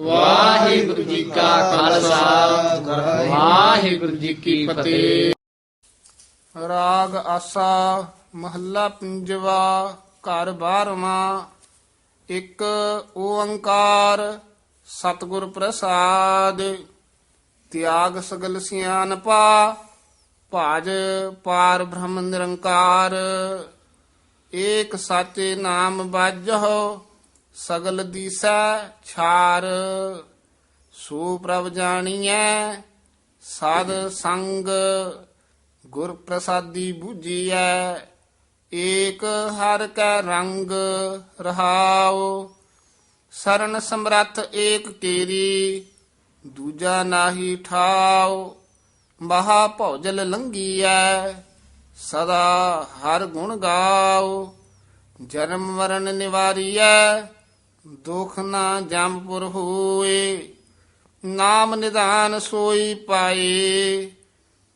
ਵਾਹਿਗੁਰੂ ਜੀ ਕਾ ਖਾਲਸਾ। ਵਾਹਿਗੁਰੂ ਜੀ ਕੀ ਫਤਿਹ। ਰਾਗ ਆਸਾ, ਮਹੱਲਾ ਪੰਜਵਾ, ਘਰ ਬਾਰਵਾਂ, ਇੱਕ ਓੰਕਾਰ, ਸਤਿਗੁਰ ਪ੍ਰਸਾਦ। ਤਿਆਗ ਸਗਲ ਸਿਆਨਪਾ ਭਾਜ ਪਾਰ ਬ੍ਰਹਮ ਨਿਰੰਕਾਰ। ਏਕ ਸਾਚੇ ਨਾਮ ਬਾਜਹੁ ਸਗਲ ਦੀਸੈ ਛਾਰ, ਸੋ ਪ੍ਰਭ ਜਾਣੀਐ, ਸਾਧ ਸੰਗ ਗੁਰ ਪ੍ਰਸਾਦੀ ਬੂਝੀਐ, ਏਕ ਹਰ ਕੈ ਰੰਗ ਰਹਾਉ, ਸਰਨ ਸਮਰੱਥ ਏਕ ਕੇਰੀ, ਦੂਜਾ ਨਾਹੀ ਠਾਉ, ਮਹਾ ਭੌਜਲ ਲੰਗੀਐ, ਸਦਾ ਹਰ ਗੁਣ ਗਾਉ, ਜਨਮ ਮਰਨ ਨਿਵਾਰੀਐ ਦੁਖ ਨਾ ਜੰਪੁਰ ਹੋਏ, ਨਾਮ ਨਿਧਾਨ ਸੋਈ ਪਾਏ।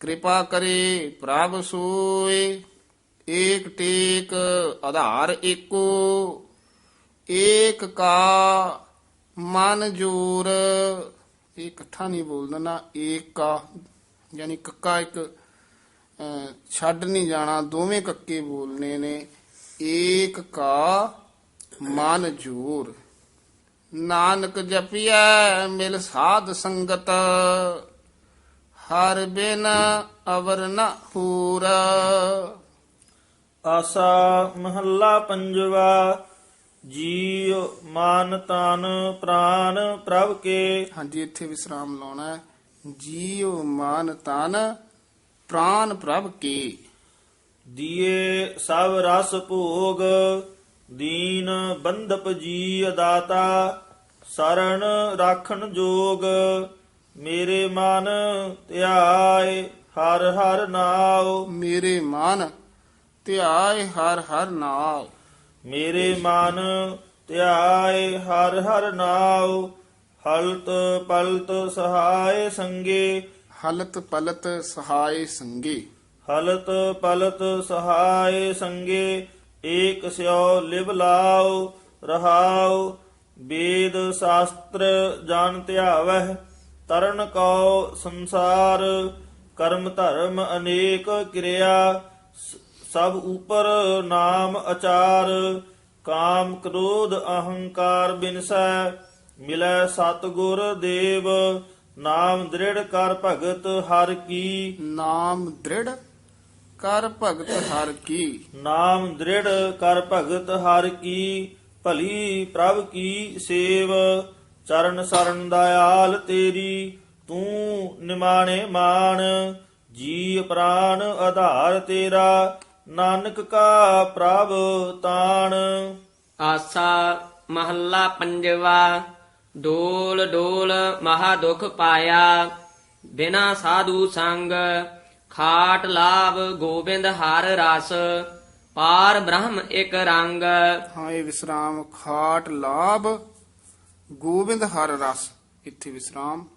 ਕਿਰਪਾ ਕਰੇ ਪ੍ਰਭ ਸੋਏ, ਏਕ ਟੇਕ ਆਧਾਰ ਏਕੋ। ਏਕ ਕਾ ਮਨ ਜੋਰ, ਇਹ ਇਕੱਠਾ ਨਹੀਂ ਬੋਲਦਾ ਨਾ, ਏਕ ਕਾ। ਯਾਨੀ ਕੱਕਾ ਇੱਕ ਛੱਡ ਨਹੀਂ ਜਾਣਾ, ਦੋਵੇਂ ਕੱਕੇ ਬੋਲਨੇ ਨੇ। ਏਕ ਕਾ ਮਨ ਜੋਰ। ਨਾਨਕ ਜਪਿਐ ਮਿਲ ਸਾਧ ਸੰਗਤ ਹਰ ਬਿਨ ਅਵਰ ਨ ਹੂਰ। ਆਸਾ ਮਹੱਲਾ ਪੰਜਵਾ ਜੀਉ ਮਾਨ ਤਨ ਪ੍ਰਾਨ ਪ੍ਰਭ ਕੇ। ਹਾਂਜੀ ਇੱਥੇ ਵਿਸਰਾਮ ਲਾਉਣਾ ਹੈ। ਜੀਉ ਮਾਨ ਤਨ ਪ੍ਰਾਨ ਪ੍ਰਭ ਕੀ। ਦੀਏ ਸਭ ਰਸ ਭੋਗ ਦੀਨ ਬੰਧਪ ਜੀ ਦਾਤਾ ਸਰਣ ਰਾਖਣ ਜੋਗ ਮੇਰੇ ਮਨ ਧਿਆਏ ਹਰ ਹਰ ਨਾਉ। ਮੇਰੇ ਮਨ ਧਿਆਏ ਹਰ ਹਰ ਨਾਮ ਮੇਰੇ ਮਨ ਧਿਆਏ ਹਰ ਹਰ ਨਾਉ ਹਲਤ ਪਲਤ ਸਹਾਏ ਸੰਗੇ। ਹਲਤ ਪਲਤ ਸਹਾਏ ਸੰਗੇ। ਹਲਤ ਪਲਤ ਸਹਾਏ ਸੰਗੇ। ਏਕ ਸਿਓ ਲਿਵ ਲਾਉ, ਰਹਾਉ, ਵੇਦ ਸ਼ਾਸਤਰ ਜਾਣ ਧਿਆਵਹਿ, ਤਰਨ ਕਉ ਸੰਸਾਰ, ਕਰਮ ਧਰਮ ਅਨੇਕ ਕਿਰਿਆ, ਸ- ਸਭ ਉਪਰ ਨਾਮ ਅਚਾਰ, ਕਾਮ ਕ੍ਰੋਧ ਅਹੰਕਾਰ ਬਿਨਸੈ, ਮਿਲੈ ਸਤਗੁਰ ਦੇਵ, ਨਾਮ ਦ੍ਰਿੜ ਕਰ ਭਗਤ ਹਰ ਕੀ। ਨਾਮ ਦ੍ਰਿੜ ਕਰ ਭਗਤ ਹਰ ਕੀ। ਨਾਮ ਦ੍ਰਿੜ ਕਰ ਭਗਤ ਹਰ ਕੀ ਭਲੀ ਪ੍ਰਭ ਕੀ ਸੇਵ। ਚਰਨ ਸਰਨ ਦਇਆਲ ਤੇਰੀ ਤੂੰ ਨਿਮਾਣੇ ਮਾਨ ਜੀ ਪ੍ਰਾਨ ਆਧਾਰ ਤੇਰਾ ਨਾਨਕ ਕਾ ਪ੍ਰਭ ਤਾਣ। ਆਸਾ ਮਹੱਲਾ ਪੰਜਵਾ ਡੋਲ ਡੋਲ ਮਹਾ ਦੁਖ ਪਾਇਆ। ਬਿਨਾ ਸਾਧੂ ਸੰਗ ਖਾਟ ਲਾਭ ਗੋਬਿੰਦ ਹਰ ਰਸ ਪਾਰ ਬ੍ਰਹਮ ਇੱਕ ਰੰਗ। ਹਾਂ ਇਹ ਵਿਸਰਾਮ ਖਾਟ ਲਾਭ ਗੋਬਿੰਦ ਹਰ ਰਸ ਇੱਥੇ ਵਿਸਰਾਮ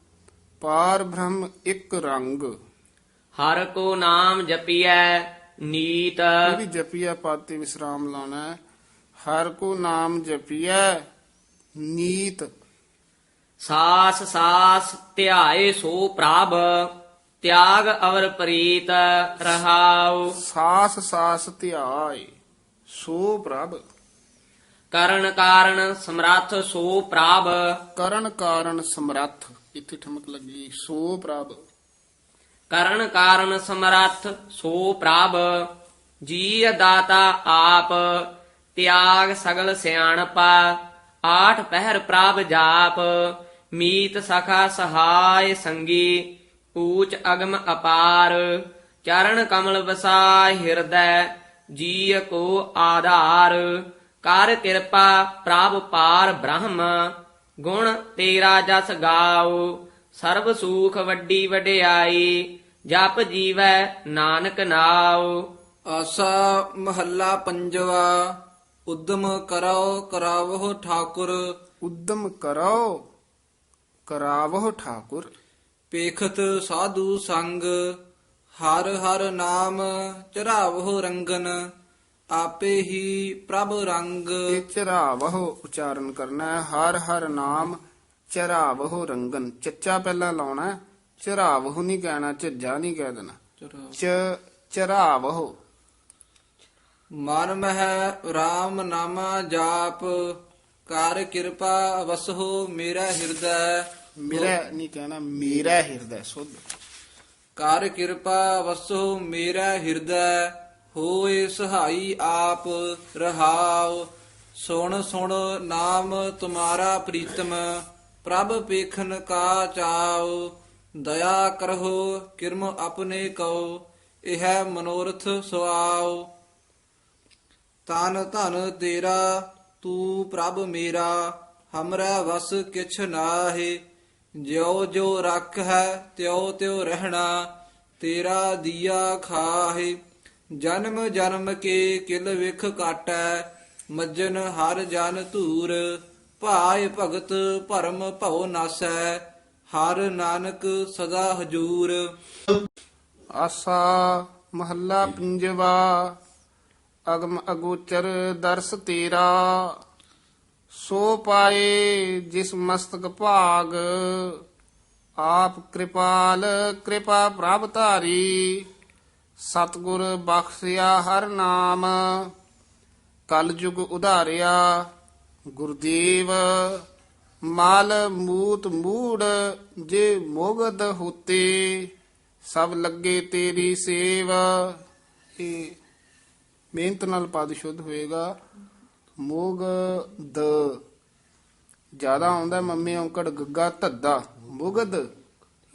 ਪਾਰ ਬ੍ਰਹਮ ਇੱਕ ਰੰਗ। ਹਰ ਕੋ ਨਾਮ ਜਪੀਐ ਨੀਤ। ਇਹ ਵੀ ਜਪੀਆ ਪਾਤੇ ਵਿਸਰਾਮ ਲਾਉਣਾ ਹੈ। ਹਰ ਕੋ ਨਾਮ ਜਪੀਐ ਨੀਤ। ਸਾਸ ਸਾਸ ਧਿਆਏ ਸੋ ਪ੍ਰਭ। ਤਿਆਗ ਅਵਰ ਪ੍ਰੀਤ ਰਹਾਉ। ਸਾਸ ਸਾਸ ਧਿਆਏ ਸੋ ਪ੍ਰਭ। ਕਰਨ ਕਾਰਨ ਸਮਰੱਥ ਸੋ ਪ੍ਰਭ। ਕਰਨ ਕਾਰਨ ਸਮਰੱਥ ਇੱਥੇ ਠਮਕ ਲੱਗੀ ਸੋ ਪ੍ਰਭ। ਕਰਨ ਕਾਰਨ ਸਮਰੱਥ ਸੋ ਪ੍ਰਭ। ਜੀ ਦਾਤਾ ਆਪ ਤਿਆਗ ਸਗਲ ਸਿਆਣਪਾ ਆਠ ਪਹਿਰ ਪ੍ਰਭ ਜਾਪ। ਮੀਤ ਸਖਾ ਸਹਾਇ ਸੰਗੀ ਊਚ ਅਗਮ ਅਪਾਰ ਚਰਨ ਕਮਲ ਵਸਾਇ ਹਿਰਦੈ ਜੀ ਕੋ ਆਧਾਰ। ਕਰ ਕਿਰਪਾ ਪ੍ਰਭ ਪਾਰ ਬ੍ਰਹਮ ਗੁਣ ਤੇਰਾ ਜਸ ਗਾਓ। ਸਰਬ ਸੂਖ ਵੱਡੀ ਵਡਿਆਈ ਜਪ ਜੀਵੈ ਨਾਨਕ ਨਾਉ। ਆਸਾ ਮਹੱਲਾ ਪੰਜਵਾ ਉਦਮ ਕਰੋ ਕਰਾਵੋ ਠਾਕੁਰ। ਉਦਮ ਕਰੋ ਕਰਾਵਹੁ ਠਾਕੁਰ। ਪੇਖਤ ਸਾਧੂ ਸੰਗ ਹਰ ਹਰ ਨਾਮ ਚਰਾਵੋ ਰੰਗਨ ਆਪੇ ਹੀ ਪ੍ਰਭ ਰੰਗ। ਚਰਾਵਹੁ ਉਚਾਰਨ ਕਰਨਾ ਹੈ ਹਰ ਹਰ ਨਾਮ ਚਰਾਵਹੁ ਰੰਗਨ। ਚੱਚਾ ਪਹਿਲਾਂ ਲਾਉਣਾ ਹੈ, ਚਰਾਵਹੁ ਨਹੀਂ ਕਹਿਣਾ ਝੱਜਾ ਨਹੀਂ ਕਹਿ ਦੇਣਾ। ਚ ਚਰਾਵਹੁ ਮਨ ਮਹਿ RAM ਨਾਮਾ ਜਾਪ ਕਰ ਕਿਰਪਾ ਵਸਹੁ ਮੇਰਾ ਹਿਰਦੈ। ਮੇਰਾ ਨਹੀਂ ਕਹਿਣਾ, ਮੇਰਾ ਹਿਰਦੈ, ਸੁਧ। ਕਰ ਕਿਰਪਾ ਵਸੋ, ਮੇਰਾ ਹਿਰਦੈ, ਹੋਏ ਸਹਾਈ ਆਪ, ਰਹਾਉ। ਸੁਣ ਸੁਣ ਨਾਮ ਤੁਮਾਰਾ ਪ੍ਰੀਤਮ, ਪ੍ਰਭ ਪੇਖਨ ਕਾ ਚਾਉ। ਦਇਆ ਕਰਹੁ, ਕਿਰਮ ਆਪਣੇ ਕਉ, ਇਹ ਮਨੋਰਥ ਸੁਆਉ। ਤਨ ਧਨ ਤੇਰਾ, ਤੂੰ ਪ੍ਰਭ ਮੇਰਾ, ਹਮਰਾ ਵਸ ਕਿਛ ਨਾਹੀ। ਜਿਉ ਜੋ ਰੱਖ ਹੈ ਤਿਉ ਤਿਉ ਰਹਿਣਾ, ਤੇਰਾ ਦੀਆ ਖਾਹੇ। ਜਨਮ ਜਨਮ ਕੇ ਕਿਲ ਵਿਖ ਕਾਟੈ, ਮੱਜਨ ਹਰ ਜਨ ਧੂਰ। ਭਾਇ ਭਗਤ ਭਰਮ ਭਉ ਨਾਸੈ, ਹਰ ਨਾਨਕ ਸਦਾ ਹਜੂਰ। ਆਸਾ ਮਹੱਲਾ ਪੰਜਵਾ, ਅਗਮ ਅਗੋਚਰ ਦਰਸ ਤੇਰਾ। ਸੋ ਪਾਏ ਜਿਸ ਮਸਤਕ ਭਾਗ, ਆਪ ਕਿਰਪਾਲ ਕਿਰਪਾ ਪ੍ਰਭ ਧਾਰੀ। ਸਤਗੁਰ ਬਖਸ਼ਿਆ ਹਰ ਨਾਮ ਕਲ ਉਧਾਰਿਆ। ਗੁਰਦੇਵ, ਮਾਲ ਮੂਤ ਮੂੜ, ਜੇ ਮੋਗਦ ਹੋਤੇ, ਸਭ ਲੱਗੇ ਤੇਰੀ ਸੇਵਾ। ਇਹ ਮਿਹਨਤ ਨਾਲ ਪਦ ਸ਼ੁੱਧ ਹੋਏਗਾ। ਮੋਗ ਦ। ਜ਼ਿਆਦਾ ਆਉਂਦਾ ਮੰਮੀ ਔਂਕੜ, ਗੱਗਾ ਧੱਦਾ। ਮੁਗਦ,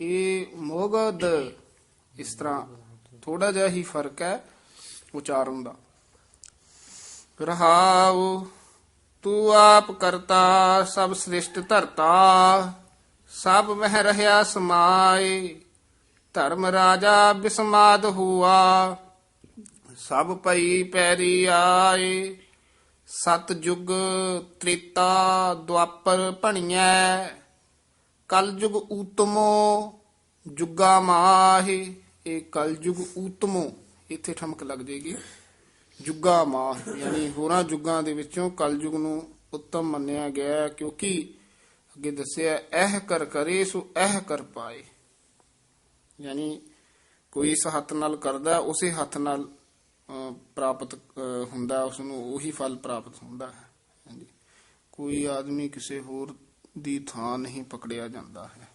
ਇਹ ਮੋਗਦ। ਇਸ ਤਰ੍ਹਾਂ ਥੋੜਾ ਜਿਹਾ ਹੀ ਫ਼ਰਕ ਹੈ ਉਚਾਰਨ ਦਾ। ਰਹਾਉ, ਤੂੰ ਆਪ ਕਰਤਾ, ਸਭ ਸ੍ਰਿਸ਼ਟ ਧਰਤਾ। ਸਭ ਮਹਿ ਰਹਾ ਸਮਾਏ, ਧਰਮ ਰਾਜਾ ਬਿਸਮਾਦ ਹੁਆ। ਸਭ ਪਈ ਪੈਰੀ ਆਏ। ਸਤ ਜੁਗ ਤ੍ਰੇਤਾ ਦੁਆਪਰ ਭਣੀਐ ਕਲ ਊਤਮੋ ਜੁਗਾ ਮਾਹੇ। ਇਹ ਕਲ ਜੁਗ ਊਤਮੋ, ਇੱਥੇ ਠਮਕ ਲੱਗ ਜੇਗੀ। ਜੁਗਾ ਮਾਹ, ਯਾਨੀ ਹੋਰਾਂ ਜੁਗਾਂ ਦੇ ਵਿੱਚੋਂ ਕਲਯੁਗ ਨੂੰ ਉੱਤਮ ਮੰਨਿਆ ਗਿਆ ਹੈ, ਕਿਉਂਕਿ ਅੱਗੇ ਦੱਸਿਆ ਇਹ ਕਰ ਕਰੇ ਸੋ ਇਹ ਕਰ ਪਾਏ। ਯਾਨੀ ਕੋਈ ਇਸ ਹੱਥ ਨਾਲ ਕਰਦਾ, ਉਸੇ ਹੱਥ ਨਾਲ ਪ੍ਰਾਪਤ ਹੁੰਦਾ ਉਸ ਨੂੰ ਉਹੀ ਫਲ ਪ੍ਰਾਪਤ ਹੁੰਦਾ ਹੈ। ਹਾਂਜੀ। ਕੋਈ ਆਦਮੀ ਕਿਸੇ ਹੋਰ ਦੀ ਥਾਂ ਨਹੀਂ ਪਕੜਿਆ ਜਾਂਦਾ ਹੈ।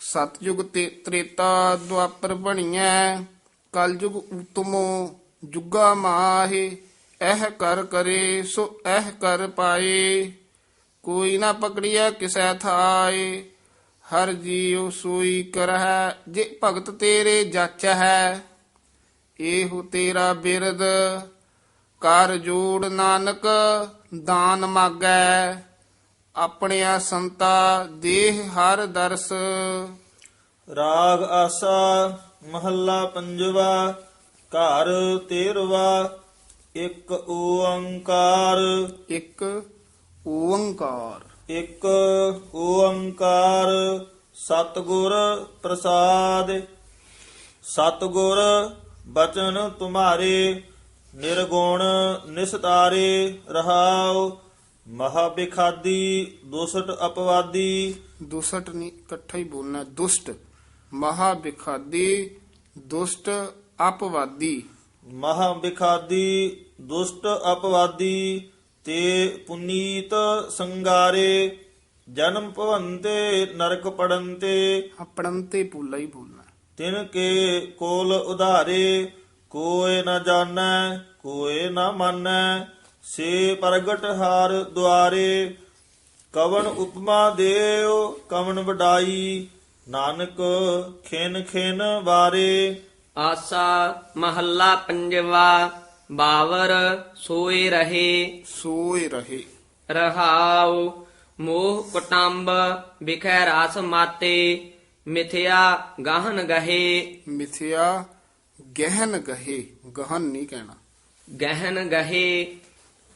ਸਤਜੁਗ ਤੇ ਤ੍ਰੇਤਾ ਦੁਆਪਰ ਬਣੀਐ, ਕਲਯੁਗ ਉਤਮੋ ਜੁਗਾ ਮਾਹੇ ਇਹ ਕਰ ਕਰੇ ਸੋ ਇਹ ਕਰ ਪਾਏ। ਕੋਈ ਨਾ ਪਕੜਿਆ ਕਿਸੈ ਥਾਏ, ਹਰ ਜੀਉ ਸੋਈ ਕਰਹਿ, ਜੇ ਭਗਤ ਤੇਰੇ ਜਚ ਹੈ ਇਹੋ ਤੇਰਾ ਬਿਰਦ ਕਰ ਜੋੜ ਨਾਨਕ ਦਾਨ ਮਾਗੈ। ਆਪਣਿਆ ਸੰਤਾ ਦੇਹ ਹਰ ਦਰਸ। ਰਾਗ ਆਸਾ ਮਹੱਲਾ ਪੰਜਵਾ ਘਰ ਤੇਰਵਾ ਇੱਕ ਓੰਕਾਰ। ਇੱਕ ਓੰਕਾਰ। ਇੱਕ ਓੰਕਾਰ ਸਤਿਗੁਰ ਪ੍ਰਸਾਦ। ਸਤਿਗੁਰ ਬਚਨ ਤੁਮਾਰੇ ਨਿਰਗੁਣ ਨਿਸਤਾਰੇ ਰਹਾਉ ਮਹਾ ਬਿਖਾਦੀ ਦੁਸਟ ਅਪਵਾਦੀ। ਦੁਸਟ ਨਹੀਂ ਇਕੱਠਾ ਹੀ ਬੋਲਣਾ ਦੁਸ਼ਟ ਮਹਾ ਬਿਖਾਦੀ ਦੁਸ਼ਟ ਅਪਵਾਦੀ। ਮਹਾ ਬਿਖਾਦੀ ਦੁਸ਼ਟ ਅਪਵਾਦੀ ਤੇ ਪੁਨੀਤ ਸੰਗਾਰੇ ਜਨਮ ਭਵੰਤੇ ਨਰਕ ਪੜੰਤੇ। ਆਪਣਨ ਤੇ ਪੂਲਾ ਹੀ ਬੋਲਣਾ ਤਿਨ ਕੇ ਕੋਲ ਉਧਾਰੇ ਕੋਏ ਨ ਜਾਣੈ ਕੋਏ ਨ ਮਾਨੈ ਸੇ ਪ੍ਰਗਟ ਹਾਰ ਦੁਆਰੇ ਕਵਨ ਉਪਮਾ ਦੇਉ ਕਵਨ ਵਡਾਈ ਨਾਨਕ ਖਿਨ ਖਿਨ ਵਾਰੇ। ਆਸਾ ਮਹੱਲਾ ਪੰਜਵਾ ਬਾਵਰ ਸੋਏ ਰਹੇ। ਸੋਏ ਰਹੇ। ਰਹਾਉ ਮੋਹ ਕੁਟੰਬ ਵਿਖੈ ਰਸ ਮਾਤੇ। ਮਿਥਿਆ ਗਹਨ ਗਹੇ। ਮਿਥਿਆ ਗਹਿਨ ਗਹੇ ਗਹਨ ਨਹੀਂ ਕਹਿਣਾ। ਗਹਿਨ ਗਹੇ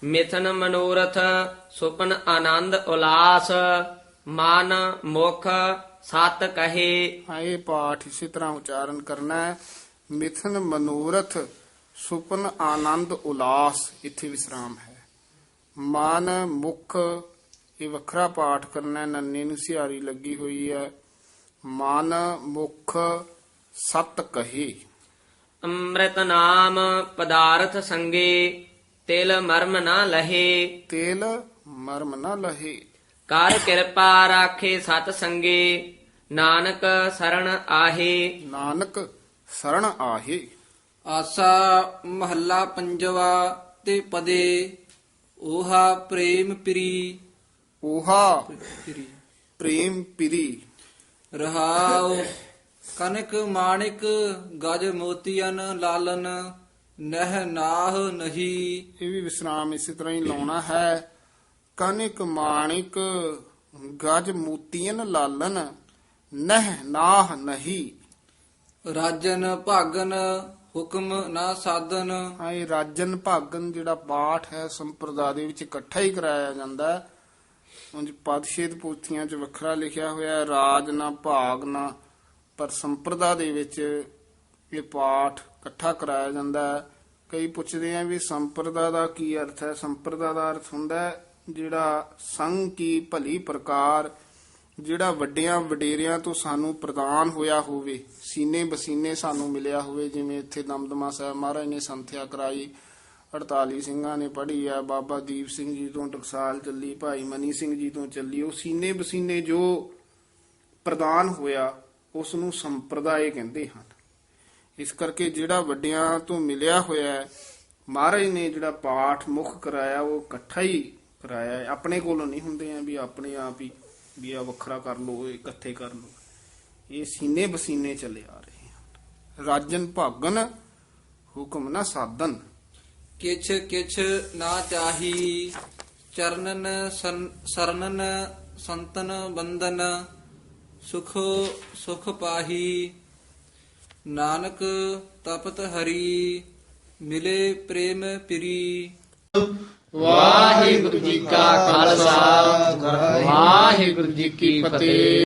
ਮਿਥਨ ਮਨੋਰਥ ਸੁਪਨ ਆਨੰਦ ਉਲਾਸ ਮਨ ਮੁਖ ਸਤ ਕਹੇ। ਹਾਂ ਇਹ ਪਾਠ ਇਸੇ ਤਰ੍ਹਾਂ ਉਚਾਰਨ ਕਰਨਾ ਹੈ। ਮਿਥਨ ਮਨੋਰਥ ਸੁਪਨ ਆਨੰਦ ਉਲਾਸ ਇੱਥੇ ਵਿਸਰਾਮ ਹੈ। ਮਨ ਮੁਖ ਇਹ ਵੱਖਰਾ ਪਾਠ ਕਰਨਾ ਨੰਨੇ ਨੂੰ ਸਿਹਾਰੀ ਲੱਗੀ ਹੋਈ ਹੈ। ਮਨ ਮੁਖ ਸਤ ਕਹੇ। ਅੰਮ੍ਰਿਤ ਨਾਮ ਪਦਾਰਥ ਸੰਗੇ ਤਿਲ ਮਰਮ ਨਾ ਲਹੇ। ਤੇਲ ਮਰਮ ਨਾ ਲਹੇ। ਕਰ ਕਿਰਪਾ ਰਾਖੇ ਸਤ ਸੰਗੇ ਨਾਨਕ ਸਰਣ ਆਹੇ। ਨਾਨਕ ਸਰਣ ਆਹੇ। ਆਸਾ ਮਹੱਲਾ ਪੰਜਵਾ ਤੇ ਪਦੇ ਓਹਾ ਪ੍ਰੇਮ ਪ੍ਰੀ। ਓਹਾ ਪ੍ਰੀ। ਪ੍ਰੇਮ ਪਿਰੀ। ਰਹਾਉ ਕਨਕ ਮਾਣਿਕ ਗਜ ਮੋਤੀਆਂ ਲਾਲਨ ਨਹਿ ਨਾਹ ਨਹੀਂ। ਇਹ ਵੀ ਵਿਸਰਾਮ ਇਸੇ ਤਰ੍ਹਾਂ ਹੀ ਲਾਉਣਾ ਹੈ। ਕਨਿਕ ਮਾਣਿਕ ਗਜ ਮੋਤੀਨ ਲਾਲਨ ਨਹਿ ਨਾਹ ਨਹੀਂ। ਰਾਜਨ ਭਾਗਨ ਹੁਕਮ ਨਾ ਸਾਧਨ। ਇਹ ਰਾਜਨ ਭਾਗਨ ਜਿਹੜਾ ਪਾਠ ਹੈ ਸੰਪਰਦਾ ਦੇ ਵਿੱਚ ਇਕੱਠਾ ਹੀ ਕਰਾਇਆ ਜਾਂਦਾ ਹੈ। ਉਂਝ ਪਦਸ਼ੇਦ ਪੋਥੀਆਂ 'ਚ ਵੱਖਰਾ ਲਿਖਿਆ ਹੋਇਆ ਰਾਜ ਨਾ ਭਾਗ ਨਾ, ਪਰ ਸੰਪਰਦਾ ਦੇ ਵਿੱਚ ਇਹ ਪਾਠ ਇਕੱਠਾ ਕਰਾਇਆ ਜਾਂਦਾ ਹੈ। ਕਈ ਪੁੱਛਦੇ ਆ ਵੀ ਸੰਪਰਦਾ ਦਾ ਕੀ ਅਰਥ ਹੈ? ਸੰਪਰਦਾ ਦਾ ਅਰਥ ਹੁੰਦਾ ਹੈ ਜਿਹੜਾ ਸੰਗ ਕੀ ਭਲੀ ਪ੍ਰਕਾਰ, ਜਿਹੜਾ ਵੱਡਿਆਂ ਵਡੇਰਿਆਂ ਤੋਂ ਸਾਨੂੰ ਪ੍ਰਦਾਨ ਹੋਇਆ ਹੋਵੇ, ਸੀਨੇ ਬਸੀਨੇ ਸਾਨੂੰ ਮਿਲਿਆ ਹੋਵੇ, ਜਿਵੇਂ ਇੱਥੇ ਦਮਦਮਾ ਸਾਹਿਬ ਮਹਾਰਾਜ ਨੇ ਸੰਥਿਆ ਕਰਾਈ। 48 ਸਿੰਘਾਂ ਨੇ ਪੜ੍ਹੀ ਆ, ਬਾਬਾ ਦੀਪ ਸਿੰਘ ਜੀ ਤੋਂ ਟਕਸਾਲ ਚੱਲੀ, ਭਾਈ ਮਨੀ ਸਿੰਘ ਜੀ ਤੋਂ ਚੱਲੀ, ਉਹ ਸੀਨੇ ਬਸੀਨੇ ਜੋ ਪ੍ਰਦਾਨ ਹੋਇਆ ਉਸ ਨੂੰ ਸੰਪਰਦਾਇ ਕਹਿੰਦੇ ਹਨ। ਇਸ ਕਰਕੇ ਜਿਹੜਾ ਵੱਡਿਆਂ ਤੋਂ ਮਿਲਿਆ ਹੋਇਆ ਮਹਾਰਾਜ ਨੇ ਜਿਹੜਾ ਪਾਠ ਮੁਖ ਕਰਾਇਆ, ਉਹ ਇਕੱਠਾ ਹੀ ਕਰਾਇਆ ਆਪਣੇ ਕੋਲੋਂ ਨਹੀਂ ਹੁੰਦੇ ਆ ਵੀ ਆਪਣੇ ਆਪ ਹੀ, ਵੀ ਆ ਵੱਖਰਾ ਕਰ ਲੋ ਇਕੱਠੇ ਕਰ ਲੋ ਇਹ ਸੀਨੇ ਬਸੀਨੇ ਚੱਲੇ ਆ ਰਹੇ ਹਨ। ਰਾਜਨ ਭਾਗਨ, ਹੁਕਮ ਨਾ ਸਾਧਨ। ਕਿਛ ਕਿਛ ਨਾ ਚਾਹੀ, ਚਰਨਨ ਸਰਨਨ ਸੰਤਨ ਬੰਦਨ ਸੁਖ ਸੁਖ ਪਾਹੀ। ਨਾਨਕ ਤਪਤ ਹਰੀ, ਮਿਲੇ ਪ੍ਰੇਮ ਪ੍ਰੀ। ਵਾਹਿਗੁਰੂ ਜੀ ਕਾ ਖਾਲਸਾ, ਵਾਹਿਗੁਰੂ ਜੀ ਕੀ ਫਤਿਹ।